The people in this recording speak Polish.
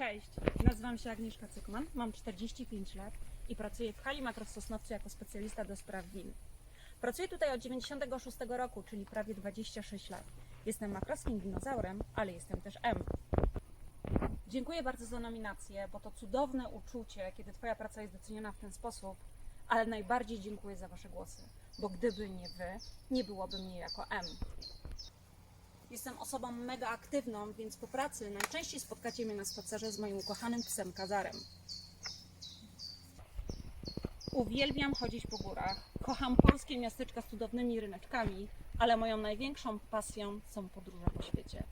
Cześć, nazywam się Agnieszka Cykman, mam 45 lat i pracuję w hali Makros Sosnowcu jako specjalista do spraw win. Pracuję tutaj od 96 roku, czyli prawie 26 lat. Jestem makroskim dinozaurem, ale jestem też M. Dziękuję bardzo za nominację, bo to cudowne uczucie, kiedy Twoja praca jest doceniona w ten sposób, ale najbardziej dziękuję za Wasze głosy, bo gdyby nie Wy, nie byłoby mnie jako M. Jestem osobą mega aktywną, więc po pracy najczęściej spotkacie mnie na spacerze z moim ukochanym psem Kazarem. Uwielbiam chodzić po górach. Kocham polskie miasteczka z cudownymi ryneczkami, ale moją największą pasją są podróże po świecie.